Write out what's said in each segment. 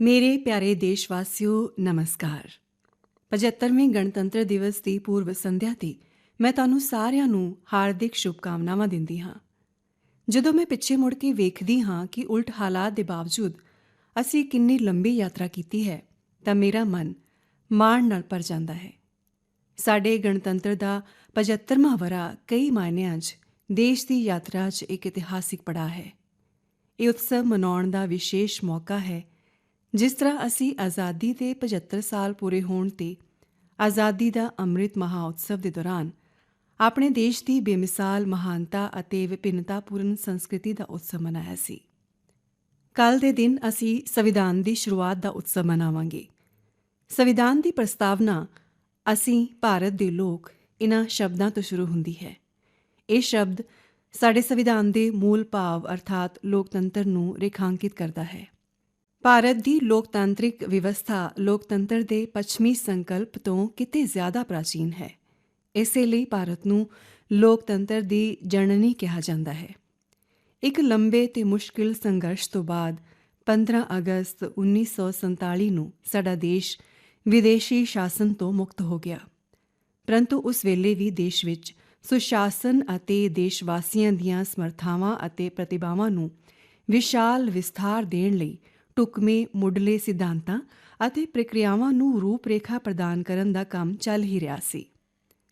ਮੇਰੇ ਪਿਆਰੇ ਦੇਸ਼ਵਾਸੀਓ, ਨਮਸਕਾਰ। 75ਵੇਂ ਗਣਤੰਤਰ ਦਿਵਸ ਦੀ ਪੂਰਵ ਸੰਧਿਆ ਤੇ ਮੈਂ ਤੁਹਾਨੂੰ ਸਾਰਿਆਂ ਨੂੰ ਹਾਰਦਿਕ ਸ਼ੁਭਕਾਮਨਾਵਾਂ ਦਿੰਦੀ ਹਾਂ। ਜਦੋਂ ਮੈਂ ਪਿੱਛੇ ਮੁੜ ਕੇ ਵੇਖਦੀ ਹਾਂ ਕਿ ਉਲਟ ਹਾਲਾਤ ਦੇ ਬਾਵਜੂਦ ਅਸੀਂ ਕਿੰਨੀ ਲੰਬੀ ਯਾਤਰਾ ਕੀਤੀ ਹੈ, ਤਾਂ ਮੇਰਾ ਮਨ ਮਾਣ ਨਾਲ ਭਰ ਜਾਂਦਾ ਹੈ। ਸਾਡੇ ਗਣਤੰਤਰ ਦਾ 75ਵਾਂ ਵਰਾ ਕਈ ਮਾਇਨਿਆਂ 'ਚ, ਦੇਸ਼ ਦੀ ਯਾਤਰਾ 'ਚ ਇੱਕ ਇਤਿਹਾਸਿਕ ਪੜਾਅ ਹੈ। ਇਹ ਉਤਸਵ ਮਨਾਉਣ ਦਾ ਵਿਸ਼ੇਸ਼ ਮੌਕਾ ਹੈ ਜਿਸ ਤਰ੍ਹਾਂ ਅਸੀਂ ਆਜ਼ਾਦੀ ਦੇ 75 ਸਾਲ ਪੂਰੇ ਹੋਣ ਤੇ ਆਜ਼ਾਦੀ ਦਾ ਅੰਮ੍ਰਿਤ ਮਹਾਉਤਸਵ ਦੇ ਦੌਰਾਨ ਆਪਣੇ ਦੇਸ਼ ਦੀ ਬੇਮਿਸਾਲ ਮਹਾਨਤਾ ਅਤੇ ਵਿਭਿੰਨਤਾਪੂਰਨ ਸੰਸਕ੍ਰਿਤੀ ਦਾ ਉਤਸਵ ਮਨਾਇਆ ਸੀ। ਕੱਲ ਦੇ ਦਿਨ ਅਸੀਂ ਸੰਵਿਧਾਨ ਦੀ ਸ਼ੁਰੂਆਤ ਦਾ ਉਤਸਵ ਮਨਾਵਾਂਗੇ। ਸੰਵਿਧਾਨ ਦੀ ਪ੍ਰਸਤਾਵਨਾ, ਅਸੀਂ ਭਾਰਤ ਦੇ ਲੋਕ ਇਹਨਾਂ ਸ਼ਬਦਾਂ ਤੋਂ ਸ਼ੁਰੂ ਹੁੰਦੀ ਹੈ। ਇਹ ਸ਼ਬਦ ਸਾਡੇ ਸੰਵਿਧਾਨ ਦੇ ਮੂਲ ਭਾਵ ਅਰਥਾਤ ਲੋਕਤੰਤਰ ਨੂੰ ਰੇਖਾਂਕਿਤ ਕਰਦਾ ਹੈ। ਭਾਰਤ ਦੀ ਲੋਕਤਾਂਤਰਿਕ ਵਿਵਸਥਾ ਲੋਕਤੰਤਰ ਦੇ ਪੱਛਮੀ ਸੰਕਲਪ ਤੋਂ ਕਿਤੇ ਜ਼ਿਆਦਾ ਪ੍ਰਾਚੀਨ ਹੈ। ਇਸੇ ਲਈ ਭਾਰਤ ਨੂੰ ਲੋਕਤੰਤਰ ਦੀ ਜਣਨੀ ਕਿਹਾ ਜਾਂਦਾ ਹੈ। ਇੱਕ ਲੰਬੇ ਤੇ ਮੁਸ਼ਕਿਲ ਸੰਘਰਸ਼ ਤੋਂ ਬਾਅਦ 15 ਅਗਸਤ 1947 ਨੂੰ ਸਾਡਾ ਦੇਸ਼ ਵਿਦੇਸ਼ੀ ਸ਼ਾਸਨ ਤੋਂ ਮੁਕਤ ਹੋ ਗਿਆ। ਪਰੰਤੂ ਉਸ ਵੇਲੇ ਵੀ ਦੇਸ਼ ਵਿੱਚ ਸੁਸ਼ਾਸਨ ਅਤੇ ਦੇਸ਼ ਵਾਸੀਆਂ ਦੀਆਂ ਸਮਰਥਾਵਾਂ ਅਤੇ ਪ੍ਰਤਿਭਾਵਾਂ ਨੂੰ ਵਿਸ਼ਾਲ ਵਿਸਥਾਰ ਦੇਣ ਲਈ ਟੁਕਮੇ, ਮੁੱਢਲੇ ਸਿਧਾਂਤਾਂ ਅਤੇ ਪ੍ਰਕਿਰਿਆਵਾਂ ਨੂੰ ਰੂਪਰੇਖਾ ਪ੍ਰਦਾਨ ਕਰਨ ਦਾ ਕੰਮ ਚੱਲ ਹੀ ਰਿਹਾ ਸੀ।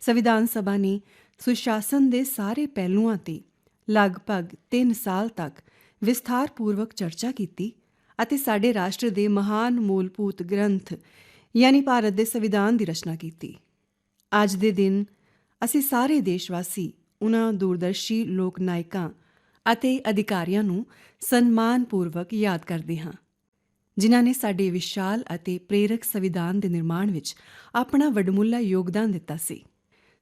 ਸੰਵਿਧਾਨ ਸਭਾ ਨੇ ਸੁਸ਼ਾਸਨ ਦੇ ਸਾਰੇ ਪਹਿਲੂਆਂ ਤੇ ਲਗਭਗ 3 ਸਾਲ ਤੱਕ ਵਿਸਥਾਰਪੂਰਵਕ ਚਰਚਾ ਕੀਤੀ ਅਤੇ ਸਾਡੇ ਰਾਸ਼ਟਰ ਦੇ ਮਹਾਨ ਮੂਲਭੂਤ ਗ੍ਰੰਥ, ਯਾਨੀ ਭਾਰਤ ਦੇ ਸੰਵਿਧਾਨ ਦੀ ਰਚਨਾ ਕੀਤੀ। ਅੱਜ ਦੇ ਦਿਨ ਅਸੀਂ ਸਾਰੇ ਦੇਸ਼ਵਾਸੀ ਉਹਨਾਂ ਦੂਰਦਰਸ਼ੀ ਲੋਕ ਨਾਇਕਾਂ ਅਤੇ ਅਧਿਕਾਰੀਆਂ ਨੂੰ ਸਨਮਾਨਪੂਰਵਕ ਯਾਦ ਕਰਦੇ ਹਾਂ। ਜਿਨ੍ਹਾਂ ਨੇ ਸਾਡੇ ਵਿਸ਼ਾਲ ਅਤੇ ਪ੍ਰੇਰਕ ਸੰਵਿਧਾਨ ਦੇ ਨਿਰਮਾਣ ਵਿੱਚ ਆਪਣਾ ਵਡਮੁੱਲਾ ਯੋਗਦਾਨ ਦਿੱਤਾ ਸੀ।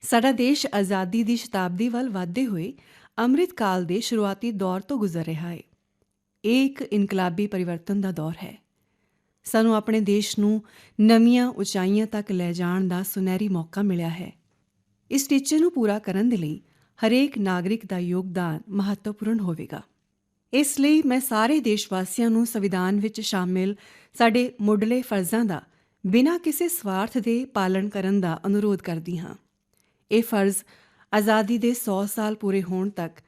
ਸਾਡਾ ਦੇਸ਼ ਆਜ਼ਾਦੀ ਦੀ ਸ਼ਤਾਬਦੀ ਵੱਲ ਵਧਦੇ ਹੋਏ ਅੰਮ੍ਰਿਤ ਕਾਲ ਦੇ ਸ਼ੁਰੂਆਤੀ ਦੌਰ ਤੋਂ ਗੁਜ਼ਰ ਰਿਹਾ ਹੈ। ਇਹ ਇੱਕ ਇਨਕਲਾਬੀ ਪਰਿਵਰਤਨ ਦਾ ਦੌਰ ਹੈ। ਸਾਨੂੰ ਆਪਣੇ ਦੇਸ਼ ਨੂੰ ਨਵੀਆਂ ਉਚਾਈਆਂ ਤੱਕ ਲੈ ਜਾਣ ਦਾ ਸੁਨਹਿਰੀ ਮੌਕਾ ਮਿਲਿਆ ਹੈ। ਇਸ ਟੀਚੇ ਨੂੰ ਪੂਰਾ ਕਰਨ ਦੇ ਲਈ ਹਰੇਕ ਨਾਗਰਿਕ ਦਾ ਯੋਗਦਾਨ ਮਹੱਤਵਪੂਰਨ ਹੋਵੇਗਾ। ਇਸ ਲਈ ਮੈਂ ਸਾਰੇ ਦੇਸ਼ ਵਾਸੀਆਂ ਨੂੰ ਸੰਵਿਧਾਨ ਵਿੱਚ ਸ਼ਾਮਿਲ ਸਾਡੇ ਮੁੱਢਲੇ ਫਰਜ਼ਾਂ ਦਾ ਬਿਨਾਂ ਕਿਸੇ ਸਵਾਰਥ ਦੇ ਪਾਲਣ ਕਰਨ ਦਾ ਅਨੁਰੋਧ ਕਰਦੀ ਹਾਂ। ਇਹ ਫਰਜ਼ ਆਜ਼ਾਦੀ ਦੇ 100 ਸਾਲ ਪੂਰੇ ਹੋਣ ਤੱਕ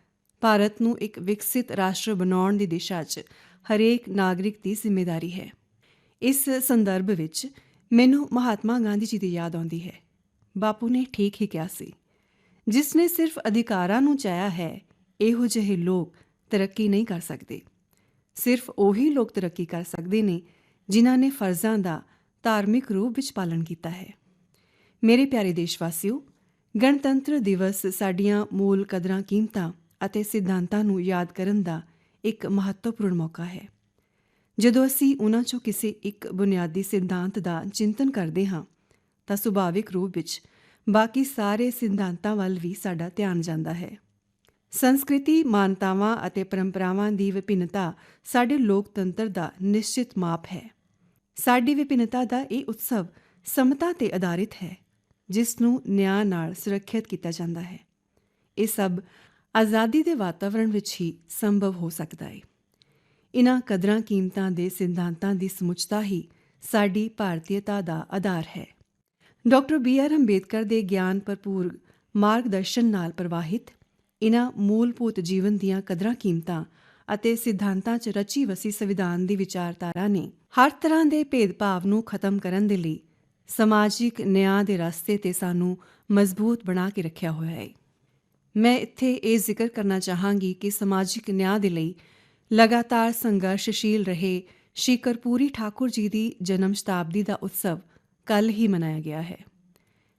ਭਾਰਤ ਨੂੰ ਇੱਕ ਵਿਕਸਿਤ ਰਾਸ਼ਟਰ ਬਣਾਉਣ ਦੀ ਦਿਸ਼ਾ 'ਚ ਹਰੇਕ ਨਾਗਰਿਕ ਦੀ ਜ਼ਿੰਮੇਵਾਰੀ ਹੈ। ਇਸ ਸੰਦਰਭ ਵਿੱਚ ਮੈਨੂੰ ਮਹਾਤਮਾ ਗਾਂਧੀ ਜੀ ਦੀ ਯਾਦ ਆਉਂਦੀ ਹੈ। ਬਾਪੂ ਨੇ ਠੀਕ ਹੀ ਕਿਹਾ ਸੀ, ਜਿਸ ਨੇ ਸਿਰਫ ਅਧਿਕਾਰਾਂ ਨੂੰ ਚਾਹਿਆ ਹੈ, ਇਹੋ ਜਿਹੇ ਲੋਕ ਤਰੱਕੀ ਨਹੀਂ ਕਰ ਸਕਦੇ। ਸਿਰਫ ਉਹੀ ਲੋਕ ਤਰੱਕੀ ਕਰ ਸਕਦੇ ਨੇ ਜਿਨ੍ਹਾਂ ਨੇ ਫਰਜ਼ਾਂ ਦਾ ਧਾਰਮਿਕ ਰੂਪ ਵਿੱਚ ਪਾਲਣ ਕੀਤਾ ਹੈ। ਮੇਰੇ ਪਿਆਰੇ ਦੇਸ਼ਵਾਸੀਓ, ਗਣਤੰਤਰ ਦਿਵਸ ਸਾਡੀਆਂ ਮੂਲ ਕਦਰਾਂ ਕੀਮਤਾਂ ਅਤੇ ਸਿਧਾਂਤਾਂ ਨੂੰ ਯਾਦ ਕਰਨ ਦਾ ਇੱਕ ਮਹੱਤਵਪੂਰਨ ਮੌਕਾ ਹੈ। ਜਦੋਂ ਅਸੀਂ ਉਹਨਾਂ 'ਚੋਂ ਕਿਸੇ ਇੱਕ ਬੁਨਿਆਦੀ ਸਿਧਾਂਤ ਦਾ ਚਿੰਤਨ ਕਰਦੇ ਹਾਂ, ਤਾਂ ਸੁਭਾਵਿਕ ਰੂਪ ਵਿੱਚ ਬਾਕੀ ਸਾਰੇ ਸਿਧਾਂਤਾਂ ਵੱਲ ਵੀ ਸਾਡਾ ਧਿਆਨ ਜਾਂਦਾ ਹੈ। ਸੰਸਕ੍ਰਿਤੀ, ਮਾਨਤਾਵਾਂ ਅਤੇ ਪਰੰਪਰਾਵਾਂ ਦੀ ਵਿਭਿੰਨਤਾ ਸਾਡੇ ਲੋਕਤੰਤਰ ਦਾ ਨਿਸ਼ਚਿਤ ਮਾਪ ਹੈ। ਸਾਡੀ ਵਿਭਿੰਨਤਾ ਦਾ ਇਹ ਉਤਸਵ ਸਮਤਾ ਤੇ ਆਧਾਰਿਤ ਹੈ, ਜਿਸ ਨੂੰ ਨਿਆਂ ਨਾਲ ਸੁਰੱਖਿਅਤ ਕੀਤਾ ਜਾਂਦਾ ਹੈ। ਇਹ ਸਭ ਆਜ਼ਾਦੀ ਦੇ ਵਾਤਾਵਰਣ ਵਿੱਚ ਹੀ ਸੰਭਵ ਹੋ ਸਕਦਾ ਹੈ ਇਨ੍ਹਾਂ ਕਦਰਾਂ ਕੀਮਤਾਂ ਦੇ ਸਿਧਾਂਤਾਂ ਦੀ ਸਮੁੱਚਤਾ ਹੀ ਸਾਡੀ ਭਾਰਤੀਅਤਾ ਦਾ ਆਧਾਰ ਹੈ। ਡਾਕਟਰ ਬੀ ਆਰ ਅੰਬੇਦਕਰ ਦੇ ਗਿਆਨ ਭਰਪੂਰ ਮਾਰਗਦਰਸ਼ਨ ਨਾਲ ਪ੍ਰਵਾਹਿਤ ਇਹਨਾਂ ਮੂਲਭੂਤ ਜੀਵਨ ਦੀਆਂ ਕਦਰਾਂ ਕੀਮਤਾਂ ਅਤੇ ਸਿਧਾਂਤਾਂ 'ਚ ਰਚੀ ਵਸੀ ਸੰਵਿਧਾਨ ਦੀ ਵਿਚਾਰਧਾਰਾ ਨੇ ਹਰ ਤਰ੍ਹਾਂ ਦੇ ਭੇਦਭਾਵ ਨੂੰ ਖਤਮ ਕਰਨ ਦੇ ਲਈ ਸਮਾਜਿਕ ਨਿਆਂ ਦੇ ਰਸਤੇ ਤੇ ਸਾਨੂੰ ਮਜ਼ਬੂਤ ਬਣਾ ਕੇ ਰੱਖਿਆ ਹੋਇਆ ਹੈ। ਮੈਂ ਇੱਥੇ ਇਹ ਜ਼ਿਕਰ ਕਰਨਾ ਚਾਹਾਂਗੀ ਕਿ ਸਮਾਜਿਕ ਨਿਆਂ ਦੇ ਲਈ ਲਗਾਤਾਰ ਸੰਘਰਸ਼ਸ਼ੀਲ ਰਹੇ ਸ਼੍ਰੀ ਕਰਪੂਰੀ ਠਾਕੁਰ ਜੀ ਦੀ ਜਨਮ ਸ਼ਤਾਬਦੀ ਦਾ ਉਤਸਵ ਕੱਲ ਹੀ ਮਨਾਇਆ ਗਿਆ ਹੈ।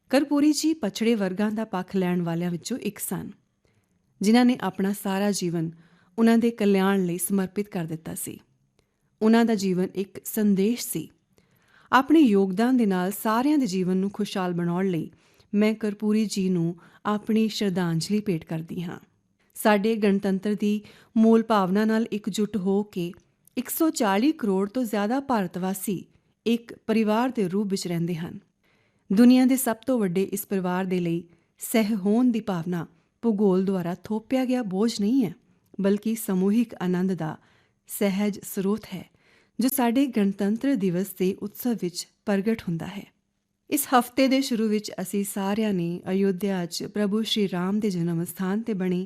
ਕਰਪੂਰੀ ਜੀ ਪਛੜੇ ਵਰਗਾਂ ਦਾ ਪੱਖ ਲੈਣ ਵਾਲਿਆਂ ਵਿੱਚੋਂ ਇੱਕ ਸਨ। ਜਿਨ੍ਹਾਂ ਨੇ ਆਪਣਾ ਸਾਰਾ ਜੀਵਨ ਉਹਨਾਂ ਦੇ ਕਲਿਆਣ ਲਈ ਸਮਰਪਿਤ ਕਰ ਦਿੱਤਾ ਸੀ। ਉਹਨਾਂ ਦਾ ਜੀਵਨ ਇੱਕ ਸੰਦੇਸ਼ ਸੀ। ਆਪਣੇ ਯੋਗਦਾਨ ਦੇ ਨਾਲ ਸਾਰਿਆਂ ਦੇ ਜੀਵਨ ਨੂੰ ਖੁਸ਼ਹਾਲ ਬਣਾਉਣ ਲਈ ਮੈਂ ਕਰਪੂਰੀ ਜੀ ਨੂੰ ਆਪਣੀ ਸ਼ਰਧਾਂਜਲੀ ਭੇਟ ਕਰਦੀ ਹਾਂ। ਸਾਡੇ ਗਣਤੰਤਰ ਦੀ ਮੂਲ ਭਾਵਨਾ ਨਾਲ ਇਕਜੁੱਟ ਹੋ ਕੇ 140 ਕਰੋੜ ਤੋਂ ਜ਼ਿਆਦਾ ਭਾਰਤ ਵਾਸੀ ਇੱਕ ਪਰਿਵਾਰ ਦੇ ਰੂਪ ਵਿੱਚ ਰਹਿੰਦੇ ਹਨ। ਦੁਨੀਆ ਦੇ ਸਭ ਤੋਂ ਵੱਡੇ ਇਸ ਪਰਿਵਾਰ ਦੇ ਲਈ ਸਹਿ ਹੋਣ ਦੀ ਭਾਵਨਾ ਭੂਗੋਲ ਦੁਆਰਾ ਥੋਪਿਆ ਗਿਆ ਬੋਝ ਨਹੀਂ ਹੈ, ਬਲਕਿ ਸਮੂਹਿਕ ਆਨੰਦ ਦਾ ਸਹਿਜ ਸਰੋਤ ਹੈ, ਜੋ ਸਾਡੇ ਗਣਤੰਤਰ ਦਿਵਸ ਦੇ ਉਤਸਵ ਵਿੱਚ ਪ੍ਰਗਟ ਹੁੰਦਾ ਹੈ। ਇਸ ਹਫ਼ਤੇ ਦੇ ਸ਼ੁਰੂ ਵਿੱਚ ਅਸੀਂ ਸਾਰਿਆਂ ਨੇ ਅਯੁੱਧਿਆ 'ਚ ਪ੍ਰਭੂ ਸ਼੍ਰੀ ਰਾਮ ਦੇ ਜਨਮ ਸਥਾਨ ਤੇ ਬਣੇ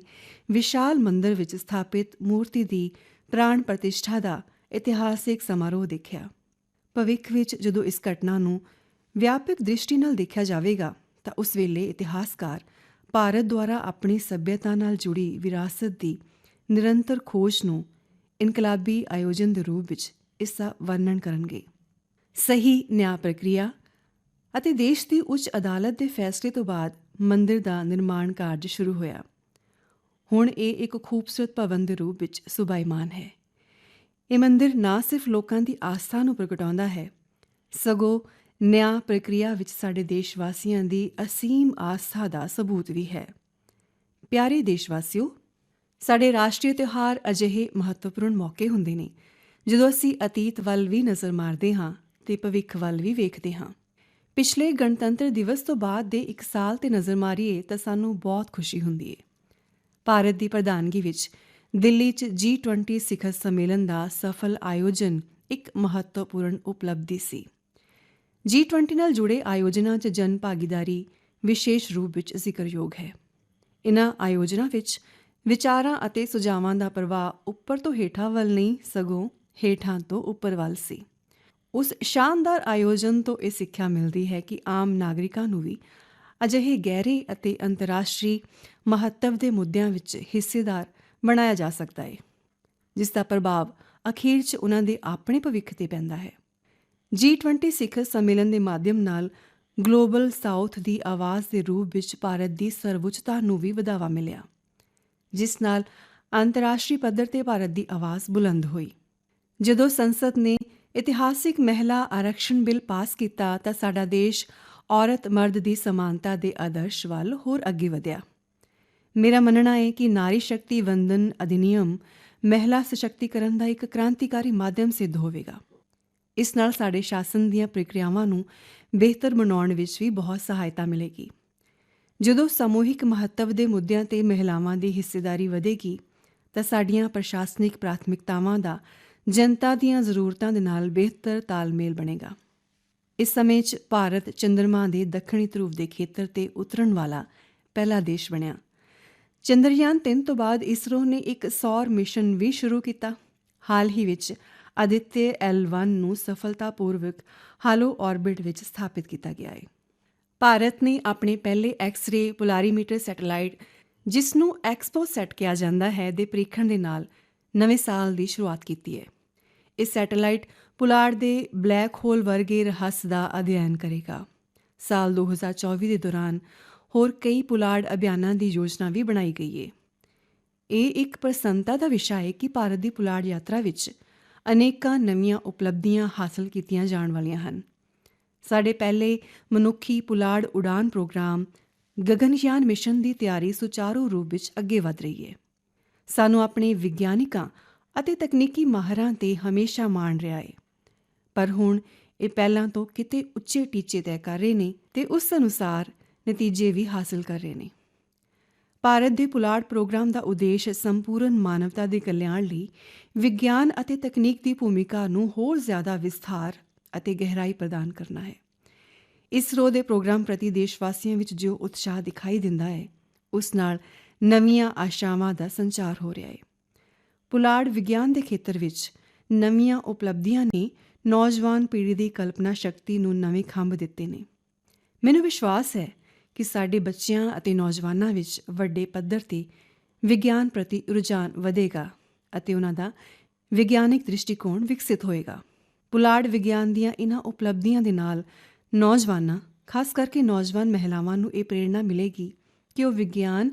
ਵਿਸ਼ਾਲ ਮੰਦਰ ਵਿੱਚ ਸਥਾਪਿਤ ਮੂਰਤੀ ਦੀ ਪ੍ਰਾਣ ਪ੍ਰਤਿਸ਼ਠਾ ਦਾ ਇਤਿਹਾਸਿਕ ਸਮਾਰੋਹ ਦੇਖਿਆ। ਭਵਿੱਖ ਵਿੱਚ ਜਦੋਂ ਇਸ ਘਟਨਾ ਨੂੰ ਵਿਆਪਕ ਦ੍ਰਿਸ਼ਟੀ ਨਾਲ ਦੇਖਿਆ ਜਾਵੇਗਾ, ਤਾਂ ਉਸ ਵੇਲੇ ਇਤਿਹਾਸਕਾਰ ਭਾਰਤ ਦੁਆਰਾ ਆਪਣੀ ਸੱਭਿਅਤਾ ਨਾਲ ਜੁੜੀ ਵਿਰਾਸਤ ਦੀ ਨਿਰੰਤਰ ਖੋਜ ਨੂੰ ਇਨਕਲਾਬੀ ਆਯੋਜਨ ਦੇ ਰੂਪ ਵਿੱਚ ਇਸ ਦਾ ਵਰਣਨ ਕਰਨਗੇ। ਸਹੀ ਨਿਆਂ ਪ੍ਰਕਿਰਿਆ ਅਤੇ ਦੇਸ਼ ਦੀ ਉੱਚ ਅਦਾਲਤ ਦੇ ਫੈਸਲੇ ਤੋਂ ਬਾਅਦ ਮੰਦਿਰ ਦਾ ਨਿਰਮਾਣ ਕਾਰਜ ਸ਼ੁਰੂ ਹੋਇਆ। ਹੁਣ ਇਹ ਇੱਕ ਖੂਬਸੂਰਤ ਭਵਨ ਦੇ ਰੂਪ ਵਿੱਚ ਸੁਭਾਈਮਾਨ ਹੈ। ਇਹ ਮੰਦਿਰ ਨਾ ਸਿਰਫ ਲੋਕਾਂ ਦੀ ਆਸਥਾ ਨੂੰ ਪ੍ਰਗਟਾਉਂਦਾ ਹੈ, ਸਗੋਂ ਨਿਆਂ ਪ੍ਰਕਿਰਿਆ ਵਿੱਚ ਸਾਡੇ ਦੇਸ਼ ਵਾਸੀਆਂ ਦੀ ਅਸੀਮ ਆਸਥਾ ਦਾ ਸਬੂਤ ਵੀ ਹੈ। ਪਿਆਰੇ ਦੇਸ਼ ਵਾਸੀਓ ਸਾਡੇ ਰਾਸ਼ਟਰੀ ਤਿਉਹਾਰ ਅਜਿਹੇ ਮਹੱਤਵਪੂਰਨ ਮੌਕੇ ਹੁੰਦੇ ਨੇ, ਜਦੋਂ ਅਸੀਂ ਅਤੀਤ ਵੱਲ ਵੀ ਨਜ਼ਰ ਮਾਰਦੇ ਹਾਂ ਤੇ ਭਵਿੱਖ ਵੱਲ ਵੀ ਵੇਖਦੇ ਹਾਂ। ਪਿਛਲੇ ਗਣਤੰਤਰ ਦਿਵਸ ਤੋਂ ਬਾਅਦ ਦੇ ਇੱਕ ਸਾਲ ਤੇ ਨਜ਼ਰ ਮਾਰੀਏ ਤਾਂ ਸਾਨੂੰ ਬਹੁਤ ਖੁਸ਼ੀ ਹੁੰਦੀ ਹੈ ਭਾਰਤ ਦੀ ਪ੍ਰਧਾਨਗੀ ਵਿੱਚ ਦਿੱਲੀ 'ਚ G20 ਸਿਖਰ ਸੰਮੇਲਨ ਦਾ ਸਫਲ ਆਯੋਜਨ ਇੱਕ ਮਹੱਤਵਪੂਰਨ ਉਪਲਬਧੀ ਸੀ। G20 ਨਾਲ ਜੁੜੇ ਆਯੋਜਨਾਂ 'ਚ ਜਨ ਭਾਗੀਦਾਰੀ ਵਿਸ਼ੇਸ਼ ਰੂਪ ਵਿੱਚ ਜ਼ਿਕਰਯੋਗ ਹੈ। ਇਨ੍ਹਾਂ ਆਯੋਜਨਾਂ ਵਿੱਚ ਵਿਚਾਰਾਂ ਅਤੇ ਸੁਝਾਵਾਂ ਦਾ ਪ੍ਰਵਾਹ ਉੱਪਰ ਤੋਂ ਹੇਠਾਂ ਵੱਲ ਨਹੀਂ, ਸਗੋਂ ਹੇਠਾਂ ਤੋਂ ਉੱਪਰ ਵੱਲ ਸੀ। ਉਸ ਸ਼ਾਨਦਾਰ ਆਯੋਜਨ ਤੋਂ ਇਹ ਸਿੱਖਿਆ ਮਿਲਦੀ ਹੈ ਕਿ ਆਮ ਨਾਗਰਿਕਾਂ ਨੂੰ ਵੀ ਅਜਿਹੇ ਗਹਿਰੇ ਅਤੇ ਅੰਤਰਰਾਸ਼ਟਰੀ ਮਹੱਤਵ ਦੇ ਮੁੱਦਿਆਂ ਵਿੱਚ ਹਿੱਸੇਦਾਰ ਬਣਾਇਆ ਜਾ ਸਕਦਾ ਹੈ, ਜਿਸ ਦਾ ਪ੍ਰਭਾਵ ਅਖੀਰ 'ਚ ਉਹਨਾਂ ਦੇ ਆਪਣੇ ਭਵਿੱਖ ਤੇ ਪੈਂਦਾ ਹੈ। G20 ਸਿਖਰ ਸੰਮੇਲਨ ਦੇ ਮਾਧਿਅਮ ਨਾਲ ਗਲੋਬਲ ਸਾਊਥ ਦੀ ਆਵਾਜ਼ ਦੇ ਰੂਪ ਵਿੱਚ ਭਾਰਤ ਦੀ ਸਰਵਉੱਚਤਾ ਨੂੰ ਵੀ ਵਧਾਵਾ ਮਿਲਿਆ, ਜਿਸ ਨਾਲ ਅੰਤਰਰਾਸ਼ਟਰੀ ਪੱਧਰ ਤੇ ਭਾਰਤ ਦੀ ਆਵਾਜ਼ ਬੁਲੰਦ ਹੋਈ। ਜਦੋਂ ਸੰਸਦ ਨੇ ਇਤਿਹਾਸਿਕ ਮਹਿਲਾ ਆਰਕਸ਼ਣ ਬਿੱਲ ਪਾਸ ਕੀਤਾ ਤਾਂ ਸਾਡਾ ਦੇਸ਼ ਔਰਤ ਮਰਦ ਦੀ ਸਮਾਨਤਾ ਦੇ ਆਦਰਸ਼ ਵੱਲ ਹੋਰ ਅੱਗੇ ਵਧਿਆ। ਮੇਰਾ ਮੰਨਣਾ ਹੈ ਕਿ ਨਾਰੀ ਸ਼ਕਤੀ ਵੰਦਨ ਅਧਿਨਿਯਮ ਮਹਿਲਾ ਸਸ਼ਕਤੀਕਰਨ ਦਾ ਇੱਕ ਕ੍ਰਾਂਤੀਕਾਰੀ ਮਾਧਿਅਮ ਸਿੱਧ ਹੋਵੇਗਾ। ਇਸ ਨਾਲ ਸਾਡੇ ਸ਼ਾਸਨ ਦੀਆਂ ਪ੍ਰਕਿਰਿਆਵਾਂ ਨੂੰ ਬਿਹਤਰ ਬਣਾਉਣ ਵਿੱਚ ਵੀ ਬਹੁਤ ਸਹਾਇਤਾ ਮਿਲੇਗੀ। ਜਦੋਂ ਸਮੂਹਿਕ ਮਹੱਤਵ ਦੇ ਮੁੱਦਿਆਂ ਤੇ ਮਹਿਲਾਵਾਂ ਦੀ ਹਿੱਸੇਦਾਰੀ ਵਧੇਗੀ, ਤਾਂ ਸਾਡੀਆਂ ਪ੍ਰਸ਼ਾਸਨਿਕ ਪ੍ਰਾਥਮਿਕਤਾਵਾਂ ਦਾ ਜਨਤਾ ਦੀਆਂ ਜ਼ਰੂਰਤਾਂ ਦੇ ਨਾਲ ਬਿਹਤਰ ਤਾਲਮੇਲ ਬਣੇਗਾ। ਇਸ ਸਮੇਂ 'ਚ ਭਾਰਤ ਚੰ드ਰਮਾ ਦੇ ਦੱਖਣੀ ਧਰੁਵ ਦੇ ਖੇਤਰ ਤੇ ਉਤਰਨ ਵਾਲਾ ਪਹਿਲਾ ਦੇਸ਼ ਬਣਿਆ। ਚੰਦਰਯਾਨ 3 ਤੋਂ ਬਾਅਦ ਇਸਰੋ ਨੇ ਇੱਕ ਸੌਰ ਮਿਸ਼ਨ ਵੀ ਸ਼ੁਰੂ ਕੀਤਾ। ਹਾਲ ਹੀ ਵਿੱਚ ਆਦਿਤਯ L1 ਨੂੰ ਸਫਲਤਾਪੂਰਵਕ ਹਾਲੋ ਆਰਬਿਟ ਵਿੱਚ ਸਥਾਪਿਤ ਕੀਤਾ ਗਿਆ ਹੈ। ਭਾਰਤ ਨੇ ਆਪਣੇ ਪਹਿਲੇ ਐਕਸ-ਰੇ ਪੋਲਾਰੀਮੀਟਰ ਸੈਟੇਲਾਈਟ, ਜਿਸ ਨੂੰ ਐਕਸਪੋ ਸੈਟ ਕਿਹਾ ਜਾਂਦਾ ਹੈ, ਦੇ ਪ੍ਰੀਖਣ ਦੇ ਨਾਲ ਨਵੇਂ ਸਾਲ ਦੀ ਸ਼ੁਰੂਆਤ ਕੀਤੀ ਹੈ। ਇਹ ਸੈਟੇਲਾਈਟ ਪੁਲਾੜ ਦੇ ਬਲੈਕ ਹੋਲ ਵਰਗੇ ਰਹੱਸ ਦਾ ਅਧਿਐਨ ਕਰੇਗਾ। ਸਾਲ 2024 ਦੇ ਦੌਰਾਨ ਹੋਰ ਕਈ ਪੁਲਾੜ ਅਭਿਆਨਾਂ ਦੀ ਯੋਜਨਾ ਵੀ ਬਣਾਈ ਗਈ ਹੈ। ਇਹ ਇੱਕ ਪ੍ਰਸੰਨਤਾ ਦਾ ਵਿਸ਼ਾ ਹੈ ਕਿ ਭਾਰਤ ਦੀ ਪੁਲਾੜ ਯਾਤਰਾ ਵਿੱਚ ਅਨੇਕਾਂ ਨਵੀਆਂ ਉਪਲਬਧੀਆਂ ਹਾਸਲ ਕੀਤੀਆਂ ਜਾਣ ਵਾਲੀਆਂ ਹਨ। ਸਾਡੇ ਪਹਿਲੇ ਮਨੁੱਖੀ ਪੁਲਾੜ ਉਡਾਨ ਪ੍ਰੋਗਰਾਮ ਗਗਨਯਾਨ ਮਿਸ਼ਨ ਦੀ ਤਿਆਰੀ ਸੁਚਾਰੂ ਰੂਪ ਵਿੱਚ ਅੱਗੇ ਵਧ ਰਹੀ ਹੈ। ਸਾਨੂੰ ਆਪਣੇ ਵਿਗਿਆਨਿਕਾਂ ਅਤੇ ਤਕਨੀਕੀ ਮਾਹਰਾਂ ਤੇ ਹਮੇਸ਼ਾ ਮਾਣ ਰਿਹਾ ਹੈ। ਪਰ ਹੁਣ ਇਹ ਪਹਿਲਾਂ ਤੋਂ ਕਿਤੇ ਉੱਚੇ ਟੀਚੇ ਤੈਅ ਕਰ ਰਹੇ ਨੇ ਤੇ ਉਸ ਅਨੁਸਾਰ ਨਤੀਜੇ ਵੀ ਹਾਸਲ ਕਰ ਰਹੇ ਨੇ। ਭਾਰਤ ਦੇ ਪੁਲਾੜ ਪ੍ਰੋਗਰਾਮ ਦਾ ਉਦੇਸ਼ ਸੰਪੂਰਨ ਮਾਨਵਤਾ ਦੇ ਕਲਿਆਣ ਲਈ ਵਿਗਿਆਨ ਅਤੇ ਤਕਨੀਕ ਦੀ ਭੂਮਿਕਾ ਨੂੰ ਹੋਰ ਜ਼ਿਆਦਾ ਵਿਸਥਾਰ ਅਤੇ ਗਹਿਰਾਈ ਪ੍ਰਦਾਨ ਕਰਨਾ ਹੈ। ਇਸਰੋ ਦੇ ਪ੍ਰੋਗਰਾਮ ਪ੍ਰਤੀ ਦੇਸ਼ ਵਾਸੀਆਂ ਵਿੱਚ ਜੋ ਉਤਸ਼ਾਹ ਦਿਖਾਈ ਦਿੰਦਾ ਹੈ, ਉਸ ਨਾਲ ਨਵੀਆਂ ਆਸ਼ਾਵਾਂ ਦਾ ਸੰਚਾਰ ਹੋ ਰਿਹਾ ਹੈ। ਪੁਲਾੜ ਵਿਗਿਆਨ ਦੇ ਖੇਤਰ ਵਿੱਚ ਨਵੀਆਂ ਉਪਲਬਧੀਆਂ ਨੇ ਨੌਜਵਾਨ ਪੀੜ੍ਹੀ ਦੀ ਕਲਪਨਾ ਸ਼ਕਤੀ ਨੂੰ ਨਵੇਂ ਖੰਭ ਦਿੱਤੇ ਨੇ। ਮੈਨੂੰ ਵਿਸ਼ਵਾਸ ਹੈ ਕਿ ਸਾਡੇ ਬੱਚਿਆਂ ਅਤੇ ਨੌਜਵਾਨਾਂ ਵਿੱਚ ਵੱਡੇ ਪੱਧਰ ਤੇ ਵਿਗਿਆਨ ਪ੍ਰਤੀ ਰੁਝਾਨ ਵਧੇਗਾ ਅਤੇ ਉਹਨਾਂ ਦਾ ਵਿਗਿਆਨਿਕ ਦ੍ਰਿਸ਼ਟੀਕੋਣ ਵਿਕਸਿਤ ਹੋਏਗਾ। ਪੁਲਾੜ ਵਿਗਿਆਨ ਦੀਆਂ ਇਹਨਾਂ ਉਪਲਬਧੀਆਂ ਦੇ ਨਾਲ ਨੌਜਵਾਨਾਂ, ਖਾਸ ਕਰਕੇ ਨੌਜਵਾਨ ਮਹਿਲਾਵਾਂ ਨੂੰ ਇਹ ਪ੍ਰੇਰਣਾ ਮਿਲੇਗੀ ਕਿ ਉਹ ਵਿਗਿਆਨ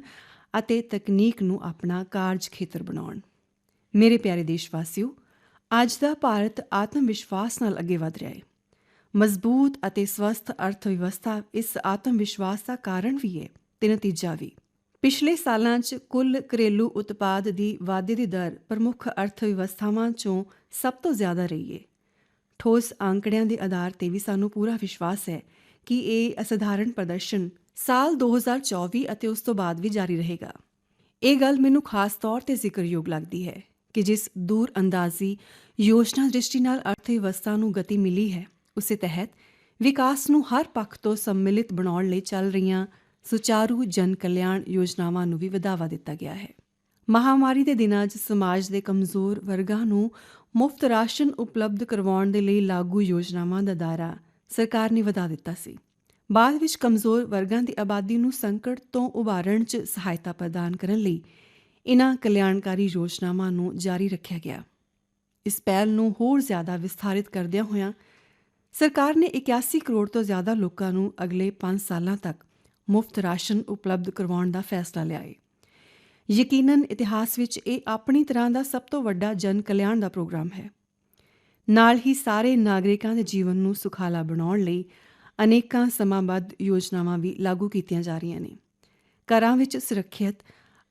ਅਤੇ ਤਕਨੀਕ ਨੂੰ ਆਪਣਾ ਕਾਰਜ ਖੇਤਰ ਬਣਾਉਣ। ਮੇਰੇ ਪਿਆਰੇ ਦੇਸ਼ ਵਾਸੀਓ ਅੱਜ ਦਾ ਭਾਰਤ ਆਤਮ ਵਿਸ਼ਵਾਸ ਨਾਲ ਅੱਗੇ ਵਧ ਰਿਹਾ ਹੈ। ਮਜ਼ਬੂਤ ਅਤੇ ਸਵਸਥ ਅਰਥ ਵਿਵਸਥਾ ਇਸ ਆਤਮ ਵਿਸ਼ਵਾਸ ਦਾ ਕਾਰਨ ਵੀ ਹੈ ਤੇ ਨਤੀਜਾ ਵੀ। ਪਿਛਲੇ ਸਾਲਾਂ 'ਚ ਕੁੱਲ ਘਰੇਲੂ ਉਤਪਾਦ ਦੀ ਵਾਧੇ ਦੀ ਦਰ ਪ੍ਰਮੁੱਖ ਅਰਥ ਵਿਵਸਥਾਵਾਂ 'ਚੋਂ ਸਭ ਤੋਂ ਜ਼ਿਆਦਾ ਰਹੀ ਹੈ। ਠੋਸ ਅੰਕੜਿਆਂ ਦੇ ਆਧਾਰ ਤੇ ਵੀ ਸਾਨੂੰ ਪੂਰਾ ਵਿਸ਼ਵਾਸ ਹੈ ਕਿ ਇਹ ਅਸਧਾਰਨ ਪ੍ਰਦਰਸ਼ਨ ਸਾਲ 2024 ਅਤੇ ਉਸ ਤੋਂ ਬਾਅਦ ਵੀ ਜਾਰੀ ਰਹੇਗਾ। ਇਹ ਗੱਲ ਮੈਨੂੰ ਖਾਸ ਤੌਰ ਤੇ ਜ਼ਿਕਰਯੋਗ ਲੱਗਦੀ ਹੈ ਕਿ ਜਿਸ ਦੂਰ ਅੰਦਾਜ਼ੀ ਯੋਜਨਾ ਦ੍ਰਿਸ਼ਟੀ ਨਾਲ ਅਰਥ ਵਿਵਸਥਾ ਨੂੰ ਗਤੀ ਮਿਲੀ ਹੈ ਉਸੇ ਤਹਿਤ ਵਿਕਾਸ ਨੂੰ ਹਰ ਪੱਖ ਤੋਂ ਸੰਮਿਲਿਤ ਬਣਾਉਣ ਲਈ ਚੱਲ ਰਹੀਆਂ ਸੁਚਾਰੂ ਜਨ ਕਲਿਆਣ ਯੋਜਨਾਵਾਂ ਨੂੰ ਵੀ ਵਧਾਵਾ ਦਿੱਤਾ ਗਿਆ ਹੈ। ਮਹਾਮਾਰੀ ਦੇ ਦਿਨਾਂ 'ਚ ਸਮਾਜ ਦੇ ਕਮਜ਼ੋਰ ਵਰਗਾਂ ਨੂੰ ਮੁਫਤ ਰਾਸ਼ਨ ਉਪਲਬਧ ਕਰਵਾਉਣ ਦੇ ਲਈ ਲਾਗੂ ਯੋਜਨਾਵਾਂ ਦਾ ਦਾਇਰਾ ਸਰਕਾਰ ਨੇ ਵਧਾ ਦਿੱਤਾ ਸੀ। ਬਾਅਦ ਵਿੱਚ ਕਮਜ਼ੋਰ ਵਰਗਾਂ ਦੀ ਆਬਾਦੀ ਨੂੰ ਸੰਕਟ ਤੋਂ ਉਭਾਰਨ 'ਚ ਸਹਾਇਤਾ ਪ੍ਰਦਾਨ ਕਰਨ ਲਈ ਇਨ੍ਹਾਂ ਕਲਿਆਣਕਾਰੀ ਯੋਜਨਾਵਾਂ ਨੂੰ ਜਾਰੀ ਰੱਖਿਆ ਗਿਆ। ਇਸ ਪਹਿਲ ਨੂੰ ਹੋਰ ਜ਼ਿਆਦਾ ਵਿਸਥਾਰਿਤ ਕਰਦਿਆਂ ਹੋਇਆਂ ਸਰਕਾਰ ਨੇ 81 ਕਰੋੜ ਤੋਂ ਜ਼ਿਆਦਾ ਲੋਕਾਂ ਨੂੰ ਅਗਲੇ 5 ਸਾਲਾਂ ਤੱਕ ਮੁਫਤ ਰਾਸ਼ਨ ਉਪਲਬਧ ਕਰਵਾਉਣ ਦਾ ਫੈਸਲਾ ਲਿਆ ਹੈ ਯਕੀਨਨ ਇਤਿਹਾਸ ਵਿੱਚ ਇਹ ਆਪਣੀ ਤਰ੍ਹਾਂ ਦਾ ਸਭ ਤੋਂ ਵੱਡਾ ਜਨ ਕਲਿਆਣ ਦਾ ਪ੍ਰੋਗਰਾਮ ਹੈ। ਨਾਲ ਹੀ ਸਾਰੇ ਨਾਗਰਿਕਾਂ ਦੇ ਜੀਵਨ ਨੂੰ ਸੁਖਾਲਾ ਬਣਾਉਣ ਲਈ ਅਨੇਕਾਂ ਸਮਾਂਬੱਧ ਯੋਜਨਾਵਾਂ ਵੀ ਲਾਗੂ ਕੀਤੀਆਂ ਜਾ ਰਹੀਆਂ ਨੇ। ਘਰਾਂ ਵਿੱਚ ਸੁਰੱਖਿਅਤ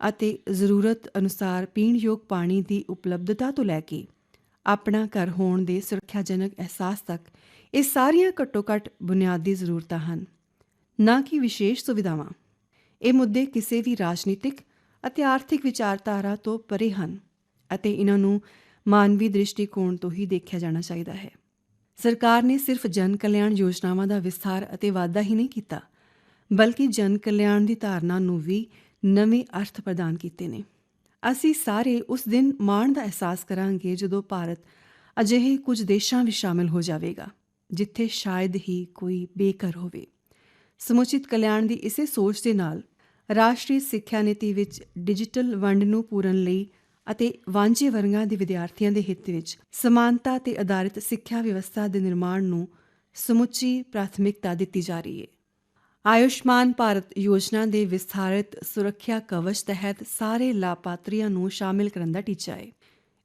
ਅਤੇ ਜ਼ਰੂਰਤ ਅਨੁਸਾਰ ਪੀਣਯੋਗ ਪਾਣੀ ਦੀ ਉਪਲਬਧਤਾ ਤੋਂ ਲੈ ਕੇ ਆਪਣਾ ਘਰ ਹੋਣ ਦੇ ਸੁਰੱਖਿਆਜਨਕ ਅਹਿਸਾਸ ਤੱਕ ਇਹ ਸਾਰੀਆਂ ਘੱਟੋ-ਘੱਟ ਬੁਨਿਆਦੀ ਜ਼ਰੂਰਤਾਂ ਹਨ, ਨਾ ਕਿ ਵਿਸ਼ੇਸ਼ ਸੁਵਿਧਾਵਾਂ। ਇਹ ਮੁੱਦੇ ਕਿਸੇ ਵੀ ਰਾਜਨੀਤਿਕ ਅਤੇ ਆਰਥਿਕ ਵਿਚਾਰਧਾਰਾ ਤੋਂ ਪਰੇ ਹਨ ਅਤੇ ਇਹਨਾਂ ਨੂੰ ਮਾਨਵੀ ਦ੍ਰਿਸ਼ਟੀਕੋਣ ਤੋਂ ਹੀ ਦੇਖਿਆ ਜਾਣਾ ਚਾਹੀਦਾ ਹੈ। ਸਰਕਾਰ ਨੇ ਸਿਰਫ ਜਨ ਕਲਿਆਣ ਯੋਜਨਾਵਾਂ ਦਾ ਵਿਸਥਾਰ ਅਤੇ ਵਾਧਾ ਹੀ ਨਹੀਂ ਕੀਤਾ, ਬਲਕਿ ਜਨ ਕਲਿਆਣ ਦੀ ਧਾਰਨਾ ਨੂੰ ਵੀ ਨਵੇਂ ਅਰਥ ਪ੍ਰਦਾਨ ਕੀਤੇ ਨੇ। ਅਸੀਂ ਸਾਰੇ ਉਸ ਦਿਨ ਮਾਣ ਦਾ ਅਹਿਸਾਸ ਕਰਾਂਗੇ ਜਦੋਂ ਭਾਰਤ ਅਜਿਹੇ ਕੁਝ ਦੇਸ਼ਾਂ ਵਿੱਚ ਸ਼ਾਮਿਲ ਹੋ ਜਾਵੇਗਾ। ਜਿੱਥੇ ਸ਼ਾਇਦ ਹੀ ਕੋਈ ਬੇਕਰ ਹੋਵੇ। ਸਮੁੱਚਿਤ ਕਲਿਆਣ ਦੀ ਇਸੇ ਸੋਚ ਦੇ ਨਾਲ ਰਾਸ਼ਟਰੀ ਸਿੱਖਿਆ ਨੀਤੀ ਵਿੱਚ ਡਿਜੀਟਲ ਵੰਡ ਨੂੰ ਪੂਰਨ ਲਈ ਅਤੇ ਵਾਂਝੇ ਵਰਗਾਂ ਦੇ ਵਿਦਿਆਰਥੀਆਂ ਦੇ ਹਿੱਤ ਵਿੱਚ ਸਮਾਨਤਾ ਤੇ ਆਧਾਰਿਤ ਸਿੱਖਿਆ ਵਿਵਸਥਾ ਦੇ ਨਿਰਮਾਣ ਨੂੰ ਸਮੁੱਚੀ ਪ੍ਰਾਥਮਿਕਤਾ ਦਿੱਤੀ ਜਾ ਰਹੀ ਹੈ। ਆਯੁਸ਼ਮਾਨ ਭਾਰਤ ਯੋਜਨਾ ਦੇ ਵਿਸਥਾਰਿਤ ਸੁਰੱਖਿਆ ਕਵਚ ਤਹਿਤ ਸਾਰੇ ਲਾਭਪਾਤਰੀਆਂ ਨੂੰ ਸ਼ਾਮਿਲ ਕਰਨ ਦਾ ਟੀਚਾ ਹੈ।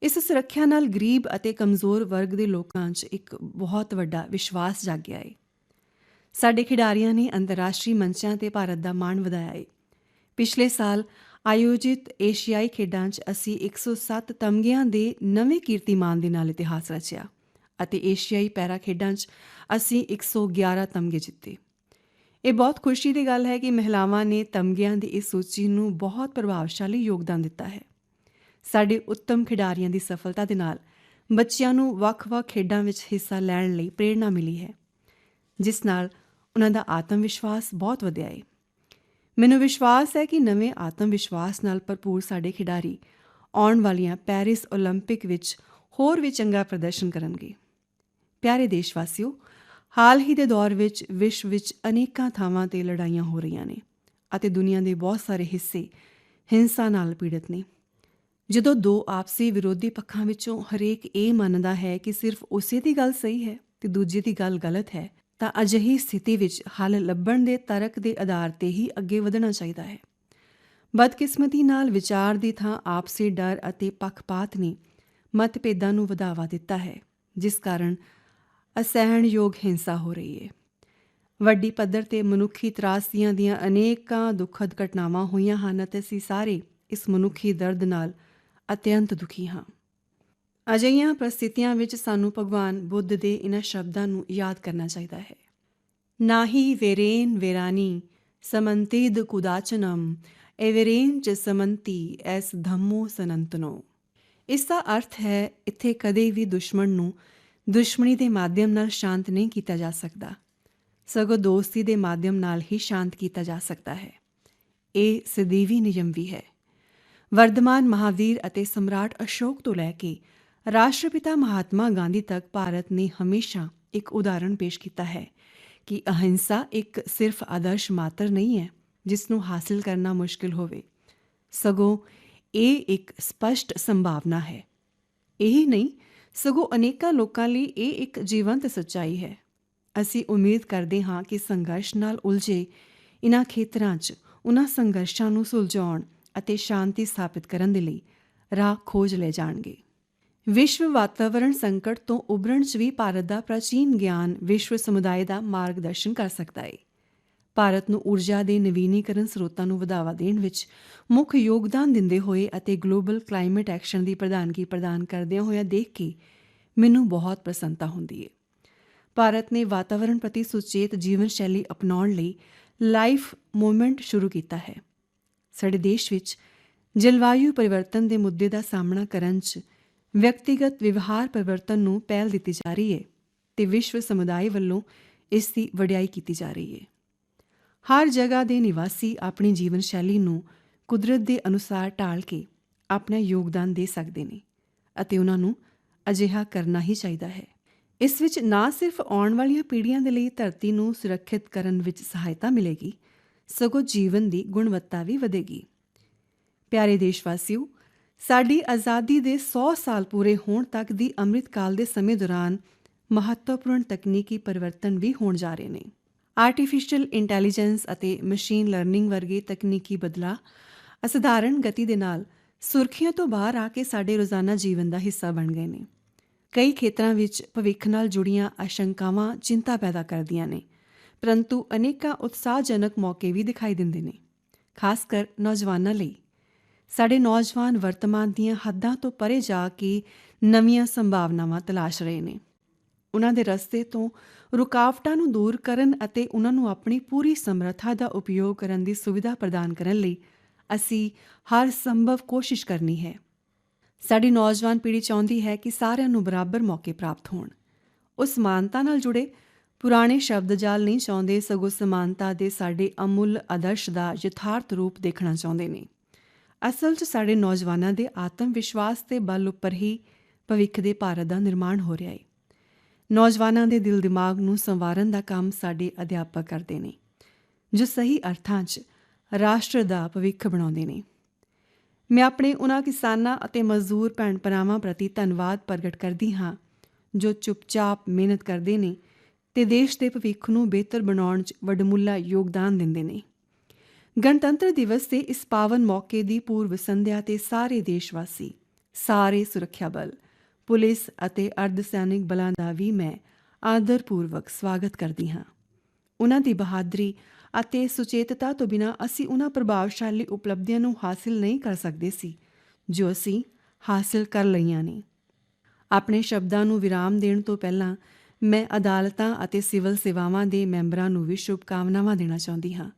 ਇਸ ਸੁਰੱਖਿਆ ਨਾਲ ਗਰੀਬ ਅਤੇ ਕਮਜ਼ੋਰ ਵਰਗ ਦੇ ਲੋਕਾਂ 'ਚ ਇੱਕ ਬਹੁਤ ਵੱਡਾ ਵਿਸ਼ਵਾਸ ਜਾਗਿਆ ਹੈ ਸਾਡੇ ਖਿਡਾਰੀਆਂ ਨੇ ਅੰਤਰਰਾਸ਼ਟਰੀ ਮੰਚਾਂ ਤੇ ਭਾਰਤ ਦਾ ਮਾਣ ਵਧਾਇਆ ਹੈ ਪਿਛਲੇ ਸਾਲ ਆਯੋਜਿਤ ਏਸ਼ੀਆਈ ਖੇਡਾਂ 'ਚ ਅਸੀਂ 107 ਤਮਗਿਆਂ ਦੇ ਨਵੇਂ ਕੀਰਤੀਮਾਨ ਦੇ ਨਾਲ ਇਤਿਹਾਸ ਰਚਿਆ ਅਤੇ ਏਸ਼ੀਆਈ ਪੈਰਾ ਖੇਡਾਂ 'ਚ ਅਸੀਂ 111 ਤਮਗੇ ਜਿੱਤੇ। ਇਹ ਬਹੁਤ ਖੁਸ਼ੀ ਦੀ ਗੱਲ ਹੈ ਕਿ ਮਹਿਲਾਵਾਂ ਨੇ ਤਮਗਿਆਂ ਦੀ ਇਸ ਸੂਚੀ ਨੂੰ ਬਹੁਤ ਪ੍ਰਭਾਵਸ਼ਾਲੀ ਯੋਗਦਾਨ ਦਿੱਤਾ ਹੈ। ਸਾਡੇ ਉੱਤਮ ਖਿਡਾਰੀਆਂ ਦੀ ਸਫਲਤਾ ਦੇ ਨਾਲ ਬੱਚਿਆਂ ਨੂੰ ਵੱਖ-ਵੱਖ ਖੇਡਾਂ ਵਿੱਚ ਹਿੱਸਾ ਲੈਣ ਲਈ ਪ੍ਰੇਰਣਾ ਮਿਲੀ ਹੈ ਜਿਸ ਨਾਲ ਉਹਨਾਂ ਦਾ ਆਤਮ ਵਿਸ਼ਵਾਸ ਬਹੁਤ ਵਧਿਆ ਹੈ ਮੈਨੂੰ ਵਿਸ਼ਵਾਸ ਹੈ ਕਿ ਨਵੇਂ ਆਤਮ ਵਿਸ਼ਵਾਸ ਨਾਲ ਭਰਪੂਰ ਸਾਡੇ ਖਿਡਾਰੀ ਆਉਣ ਵਾਲੀਆਂ ਪੈਰਿਸ 올림픽 ਵਿੱਚ ਹੋਰ ਵੀ ਚੰਗਾ ਪ੍ਰਦਰਸ਼ਨ ਕਰਨਗੇ ਪਿਆਰੇ ਦੇਸ਼ਵਾਸੀਓ ਹਾਲ ਹੀ ਦੇ ਦੌਰ ਵਿੱਚ ਵਿਸ਼ਵ ਵਿੱਚ ਅਨੇਕਾਂ ਥਾਵਾਂ ਤੇ ਲੜਾਈਆਂ ਹੋ ਰਹੀਆਂ ਨੇ ਅਤੇ ਦੁਨੀਆ ਦੇ ਬਹੁਤ ਸਾਰੇ ਹਿੱਸੇ ਹਿੰਸਾ ਨਾਲ ਪੀੜਤ ਨੇ ਜਦੋਂ ਦੋ ਆਪਸੀ ਵਿਰੋਧੀ ਪੱਖਾਂ ਵਿੱਚੋਂ ਹਰੇਕ ਇਹ ਮੰਨਦਾ ਹੈ ਕਿ ਸਿਰਫ ਉਸੇ ਦੀ ਗੱਲ ਸਹੀ ਹੈ ਤੇ ਦੂਜੇ ਦੀ ਗੱਲ ਗਲਤ ਹੈ, ਤਾਂ ਅਜਿਹੀ ਸਥਿਤੀ ਵਿੱਚ ਹੱਲ ਲੱਭਣ ਦੇ ਤਰਕ ਦੇ ਆਧਾਰ ਤੇ ਹੀ ਅੱਗੇ ਵਧਣਾ ਚਾਹੀਦਾ ਹੈ। ਬਦਕਿਸਮਤੀ ਨਾਲ ਵਿਚਾਰ ਦੀ ਥਾਂ ਆਪਸੀ ਡਰ ਅਤੇ ਪੱਖਪਾਤ ਨੇ ਮਤਭੇਦਾਂ ਨੂੰ ਵਧਾਵਾ ਦਿੱਤਾ ਹੈ, ਜਿਸ ਕਾਰਨ ਅਸਹਿਣਯੋਗ ਹਿੰਸਾ ਹੋ ਰਹੀ ਹੈ। ਵੱਡੀ ਪੱਧਰ ਤੇ ਮਨੁੱਖੀ ਤਰਾਸਦੀਆਂ ਦੀਆਂ ਅਨੇਕਾਂ ਦੁਖਦ ਘਟਨਾਵਾਂ ਹੋਈਆਂ ਹਨ ਅਤੇ ਅਸੀਂ ਸਾਰੇ ਇਸ ਮਨੁੱਖੀ ਦਰਦ ਨਾਲ ਅਤਿਅੰਤ ਦੁਖੀ ਹਾਂ। ਅਜਿਹੀਆਂ ਪ੍ਰਸਥਿਤੀਆਂ ਵਿੱਚ ਸਾਨੂੰ ਭਗਵਾਨ ਬੁੱਧ ਦੇ ਇਹਨਾਂ ਸ਼ਬਦਾਂ ਨੂੰ ਯਾਦ ਕਰਨਾ ਚਾਹੀਦਾ ਹੈ। ਨਾਹੀ ਵੇਰੇਨ ਵੇਰਾਨੀ ਸਮੰਤਿਦ ਕੁਦਾਚਨਮ ਐਵਰੇਨ ਚ ਸਮੰਤੀ ਐਸ ਧੰਮੋ ਸਨੰਤਨੋ। ਇਸ ਦਾ ਅਰਥ ਹੈ, ਇੱਥੇ ਕਦੇ ਵੀ ਦੁਸ਼ਮਣ ਨੂੰ ਦੁਸ਼ਮਣੀ ਦੇ ਮਾਧਿਅਮ ਨਾਲ ਸ਼ਾਂਤ ਨਹੀਂ ਕੀਤਾ ਜਾ ਸਕਦਾ। ਸਗੋਂ ਦੋਸਤੀ ਦੇ ਮਾਧਿਅਮ ਨਾਲ ਹੀ ਸ਼ਾਂਤ ਕੀਤਾ ਜਾ ਸਕਦਾ ਹੈ। ਇਹ ਸਦੀਵੀ ਨਿਯਮ ਵੀ ਹੈ। ਵਰਦਮਾਨ ਮਹਾਵੀਰ ਅਤੇ ਸਮਰਾਟ ਅਸ਼ੋਕ ਤੋਂ ਲੈ ਕੇ ਰਾਸ਼ਟਰਪਿਤਾ ਮਹਾਤਮਾ ਗਾਂਧੀ ਤੱਕ ਭਾਰਤ ਨੇ ਹਮੇਸ਼ਾ ਇੱਕ ਉਦਾਹਰਣ ਪੇਸ਼ ਕੀਤਾ ਹੈ ਕਿ ਅਹਿੰਸਾ ਇੱਕ ਸਿਰਫ ਆਦਰਸ਼ ਮਾਤਰ ਨਹੀਂ ਹੈ ਜਿਸ ਨੂੰ ਹਾਸਲ ਕਰਨਾ ਮੁਸ਼ਕਿਲ ਹੋਵੇ। ਸਗੋਂ ਇਹ ਇੱਕ ਸਪਸ਼ਟ ਸੰਭਾਵਨਾ ਹੈ। ਇਹੀ ਨਹੀਂ, ਸਗੋਂ ਅਨੇਕਾਂ ਲੋਕਾਂ ਲਈ ਇਹ ਇੱਕ ਜੀਵੰਤ ਸੱਚਾਈ ਹੈ। ਅਸੀਂ ਉਮੀਦ ਕਰਦੇ ਹਾਂ ਕਿ ਸੰਘਰਸ਼ ਨਾਲ ਉਲਝੇ ਇਨ੍ਹਾਂ ਖੇਤਰਾਂ 'ਚ ਉਹਨਾਂ ਸੰਘਰਸ਼ਾਂ ਨੂੰ ਸੁਲਝਾਉਣ ਅਤੇ ਸ਼ਾਂਤੀ ਸਥਾਪਿਤ ਕਰਨ ਦੇ ਲਈ ਰਾਹ ਖੋਜ ਲੈ ਜਾਣਗੇ। ਵਿਸ਼ਵ ਵਾਤਾਵਰਣ ਸੰਕਟ ਤੋਂ ਉਭਰਨ 'ਚ ਵੀ ਭਾਰਤ ਦਾ ਪ੍ਰਾਚੀਨ ਗਿਆਨ ਵਿਸ਼ਵ ਸਮੁਦਾਇ ਦਾ ਮਾਰਗਦਰਸ਼ਨ ਕਰ ਸਕਦਾ ਹੈ ਭਾਰਤ ਨੂੰ ਊਰਜਾ ਦੇ ਨਵੀਨੀਕਰਨ ਸਰੋਤਾਂ ਨੂੰ ਵਧਾਵਾ ਦੇਣ ਵਿੱਚ ਮੁੱਖ ਯੋਗਦਾਨ ਦਿੰਦੇ ਹੋਏ ਅਤੇ ਗਲੋਬਲ ਕਲਾਈਮੇਟ ਐਕਸ਼ਨ ਦੀ ਪ੍ਰਧਾਨਗੀ ਪ੍ਰਦਾਨ ਕਰਦਿਆਂ ਹੋਇਆ ਦੇਖ ਕੇ ਮੈਨੂੰ ਬਹੁਤ ਪ੍ਰਸੰਨਤਾ ਹੁੰਦੀ ਹੈ ਭਾਰਤ ਨੇ ਵਾਤਾਵਰਣ ਪ੍ਰਤੀ ਸੁਚੇਤ ਜੀਵਨ ਸ਼ੈਲੀ ਅਪਣਾਉਣ ਲਈ ਲਾਈਫ ਮੂਵਮੈਂਟ ਸ਼ੁਰੂ ਕੀਤਾ ਹੈ। ਸਾਡੇ ਦੇਸ਼ ਵਿੱਚ ਜਲਵਾਯੂ ਪਰਿਵਰਤਨ ਦੇ ਮੁੱਦੇ ਦਾ ਸਾਹਮਣਾ ਕਰਨ 'ਚ ਵਿਅਕਤੀਗਤ ਵਿਵਹਾਰ ਪਰਿਵਰਤਨ ਨੂੰ ਪਹਿਲ ਦਿੱਤੀ ਜਾ ਰਹੀ ਹੈ ਤੇ ਵਿਸ਼ਵ ਸਮੁਦਾਇ ਵੱਲੋਂ ਇਸ ਦੀ ਵਡਿਆਈ ਕੀਤੀ ਜਾ ਰਹੀ ਹੈ ਹਰ ਜਗ੍ਹਾ ਦੇ ਨਿਵਾਸੀ ਆਪਣੀ ਜੀਵਨ ਸ਼ੈਲੀ ਨੂੰ ਕੁਦਰਤ ਦੇ ਅਨੁਸਾਰ ਢਾਲ ਕੇ ਆਪਣਾ ਯੋਗਦਾਨ ਦੇ ਸਕਦੇ ਨੇ ਅਤੇ ਉਹਨਾਂ ਨੂੰ ਅਜਿਹਾ ਕਰਨਾ ਹੀ ਚਾਹੀਦਾ ਹੈ। ਇਸ ਵਿੱਚ ਨਾ ਸਿਰਫ ਆਉਣ ਵਾਲੀਆਂ ਪੀੜ੍ਹੀਆਂ ਦੇ ਲਈ ਧਰਤੀ ਨੂੰ ਸੁਰੱਖਿਅਤ ਕਰਨ ਵਿੱਚ ਸਹਾਇਤਾ ਮਿਲੇਗੀ ਸਗੋਂ ਜੀਵਨ ਦੀ ਗੁਣਵੱਤਾ ਵੀ ਵਧੇਗੀ। ਪਿਆਰੇ ਦੇਸ਼ਵਾਸੀਓ, ਸਾਡੀ ਆਜ਼ਾਦੀ ਦੇ 100 ਸਾਲ ਪੂਰੇ ਹੋਣ ਤੱਕ ਦੀ ਅੰਮ੍ਰਿਤ ਕਾਲ ਦੇ ਸਮੇਂ ਦੌਰਾਨ ਮਹੱਤਵਪੂਰਨ ਤਕਨੀਕੀ ਪਰਿਵਰਤਨ ਵੀ ਹੋਣ ਜਾ ਰਹੇ ਨੇ। ਆਰਟੀਫੀਸ਼ੀਅਲ ਇੰਟੈਲੀਜੈਂਸ ਅਤੇ ਮਸ਼ੀਨ ਲਰਨਿੰਗ ਵਰਗੇ ਤਕਨੀਕੀ ਬਦਲਾਅ ਅਸਧਾਰਨ ਗਤੀ ਦੇ ਨਾਲ ਸੁਰਖੀਆਂ ਤੋਂ ਬਾਹਰ ਆ ਕੇ ਸਾਡੇ ਰੋਜ਼ਾਨਾ ਜੀਵਨ ਦਾ ਹਿੱਸਾ ਬਣ ਗਏ ਨੇ। ਕਈ ਖੇਤਰਾਂ ਵਿੱਚ ਭਵਿੱਖ ਨਾਲ ਜੁੜੀਆਂ ਆਸ਼ੰਕਾਵਾਂ ਚਿੰਤਾ ਪੈਦਾ ਕਰਦੀਆਂ ਨੇ। ਪਰੰਤੂ ਅਨੇਕਾਂ ਉਤਸ਼ਾਹਜਨਕ ਮੌਕੇ ਵੀ ਦਿਖਾਈ ਦਿੰਦੇ ਨੇ, ਖਾਸ ਕਰ ਨੌਜਵਾਨਾਂ ਲਈ। ਸਾਡੇ ਨੌਜਵਾਨ ਵਰਤਮਾਨ ਦੀਆਂ ਹੱਦਾਂ ਤੋਂ ਪਰੇ ਜਾ ਕੇ ਨਵੀਆਂ ਸੰਭਾਵਨਾਵਾਂ ਤਲਾਸ਼ ਰਹੇ ਨੇ। ਉਹਨਾਂ ਦੇ ਰਸਤੇ ਤੋਂ ਰੁਕਾਵਟਾਂ ਨੂੰ ਦੂਰ ਕਰਨ ਅਤੇ ਉਹਨਾਂ ਨੂੰ ਆਪਣੀ ਪੂਰੀ ਸਮਰੱਥਾ ਦਾ ਉਪਯੋਗ ਕਰਨ ਦੀ ਸੁਵਿਧਾ ਪ੍ਰਦਾਨ ਕਰਨ ਲਈ ਅਸੀਂ ਹਰ ਸੰਭਵ ਕੋਸ਼ਿਸ਼ ਕਰਨੀ ਹੈ। ਸਾਡੀ ਨੌਜਵਾਨ ਪੀੜ੍ਹੀ ਚਾਹੁੰਦੀ ਹੈ ਕਿ ਸਾਰਿਆਂ ਨੂੰ ਬਰਾਬਰ ਮੌਕੇ ਪ੍ਰਾਪਤ ਹੋਣ। ਉਸ ਸਮਾਨਤਾ ਨਾਲ ਜੁੜੇ ਪੁਰਾਣੇ ਸ਼ਬਦ ਜਾਲ ਨਹੀਂ ਚਾਹੁੰਦੇ, ਸਗੋਂ ਸਮਾਨਤਾ ਦੇ ਸਾਡੇ ਅਮੁੱਲ ਆਦਰਸ਼ ਦਾ ਯਥਾਰਥ ਰੂਪ ਦੇਖਣਾ ਚਾਹੁੰਦੇ ਨੇ। ਅਸਲ 'ਚ ਸਾਡੇ ਨੌਜਵਾਨਾਂ ਦੇ ਆਤਮ ਵਿਸ਼ਵਾਸ ਤੇ ਬਲ ਉੱਪਰ ਹੀ ਭਵਿੱਖ ਦੇ ਭਾਰਤ ਦਾ ਨਿਰਮਾਣ ਹੋ ਰਿਹਾ ਹੈ ਨੌਜਵਾਨਾਂ ਦੇ ਦਿਲ ਦਿਮਾਗ ਨੂੰ ਸੰਵਾਰਨ ਦਾ ਕੰਮ ਸਾਡੇ ਅਧਿਆਪਕ ਕਰਦੇ ਨੇ, ਜੋ ਸਹੀ ਅਰਥਾਂ 'ਚ ਰਾਸ਼ਟਰ ਦਾ ਭਵਿੱਖ ਬਣਾਉਂਦੇ ਨੇ। ਮੈਂ ਆਪਣੇ ਉਹਨਾਂ ਕਿਸਾਨਾਂ ਅਤੇ ਮਜ਼ਦੂਰ ਭੈਣ ਭਰਾਵਾਂ ਪ੍ਰਤੀ ਧੰਨਵਾਦ ਪ੍ਰਗਟ ਕਰਦੀ ਹਾਂ, ਜੋ ਚੁੱਪਚਾਪ ਮਿਹਨਤ ਕਰਦੇ ਨੇ ਤੇ ਦੇਸ਼ ਦੇ ਭਵਿੱਖ ਨੂੰ ਬਿਹਤਰ ਬਣਾਉਣ 'ਚ ਵੱਡਮੁੱਲਾ ਯੋਗਦਾਨ ਦਿੰਦੇ ਨੇ। ਗਣਤੰਤਰ ਦਿਵਸ ਦੇ ਇਸ ਪਾਵਨ ਮੌਕੇ ਦੀ ਪੂਰਵ ਸੰਧਿਆ ਤੇ ਸਾਰੇ ਦੇਸ਼ ਵਾਸੀ ਸਾਰੇ ਸੁਰੱਖਿਆ ਬਲ, ਪੁਲਿਸ ਅਤੇ ਅਰਧ ਸੈਨਿਕ ਬਲਾਂ ਦਾ ਵੀ ਮੈਂ ਆਦਰਪੂਰਵਕ ਸਵਾਗਤ ਕਰਦੀ ਹਾਂ। ਉਹਨਾਂ ਦੀ ਬਹਾਦਰੀ ਅਤੇ ਸੁਚੇਤਤਾ ਤੋਂ ਬਿਨਾ ਅਸੀਂ ਉਹਨਾਂ ਪ੍ਰਭਾਵਸ਼ਾਲੀ ਉਪਲਬਧੀਆਂ ਨੂੰ ਹਾਸਿਲ ਨਹੀਂ ਕਰ ਸਕਦੇ ਸੀ, ਜੋ ਅਸੀਂ ਹਾਸਿਲ ਕਰ ਲਈਆਂ ਨੇ। ਆਪਣੇ ਸ਼ਬਦਾਂ ਨੂੰ ਵਿਰਾਮ ਦੇਣ ਤੋਂ ਪਹਿਲਾਂ ਮੈਂ ਅਦਾਲਤਾਂ ਅਤੇ ਸਿਵਲ ਸੇਵਾਵਾਂ ਦੇ ਮੈਂਬਰਾਂ ਨੂੰ ਵੀ ਸ਼ੁਭਕਾਮਨਾਵਾਂ ਦੇਣਾ ਚਾਹੁੰਦੀ ਹਾਂ।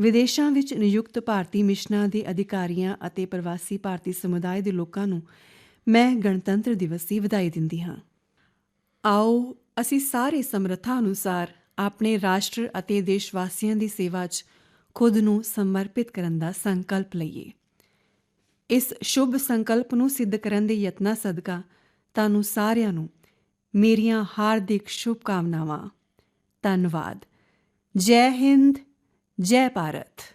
ਵਿਦੇਸ਼ਾਂ ਵਿੱਚ ਨਿਯੁਕਤ ਭਾਰਤੀ ਮਿਸ਼ਨਾਂ ਦੇ ਅਧਿਕਾਰੀਆਂ ਅਤੇ ਪ੍ਰਵਾਸੀ ਭਾਰਤੀ ਸਮੁਦਾਇ ਦੇ ਲੋਕਾਂ ਨੂੰ ਮੈਂ ਗਣਤੰਤਰ ਦਿਵਸ ਦੀ ਵਧਾਈ ਦਿੰਦੀ ਹਾਂ। ਆਓ, ਅਸੀਂ ਸਾਰੇ ਸਮਰੱਥਾ ਅਨੁਸਾਰ ਆਪਣੇ ਰਾਸ਼ਟਰ ਅਤੇ ਦੇਸ਼ ਵਾਸੀਆਂ ਦੀ ਸੇਵਾ 'ਚ ਖੁਦ ਨੂੰ ਸਮਰਪਿਤ ਕਰਨ ਦਾ ਸੰਕਲਪ ਲਈਏ। ਇਸ ਸ਼ੁਭ ਸੰਕਲਪ ਨੂੰ ਸਿੱਧ ਕਰਨ ਦੇ ਯਤਨਾਂ ਸਦਕਾ ਤੁਹਾਨੂੰ ਸਾਰਿਆਂ ਨੂੰ ਮੇਰੀਆਂ ਹਾਰਦਿਕ ਸ਼ੁਭਕਾਮਨਾਵਾਂ। ਧੰਨਵਾਦ। ਜੈ ਹਿੰਦ ਜੈ ਭਾਰਤ।